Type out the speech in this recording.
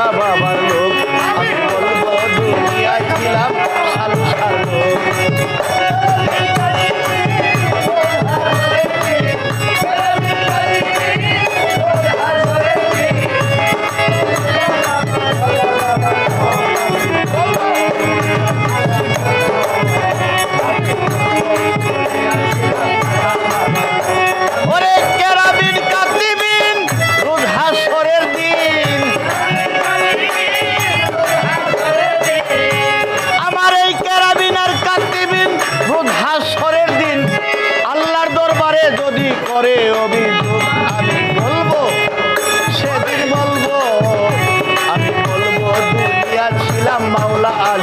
খাজা বাবার লোক। আমি বলব দুনিয়ায় ছিলাম সালসার লোক যদি করে অভিযোগ আমি বলব সেদিন বলব আমি বলব ছিলাম মাওলা আলী।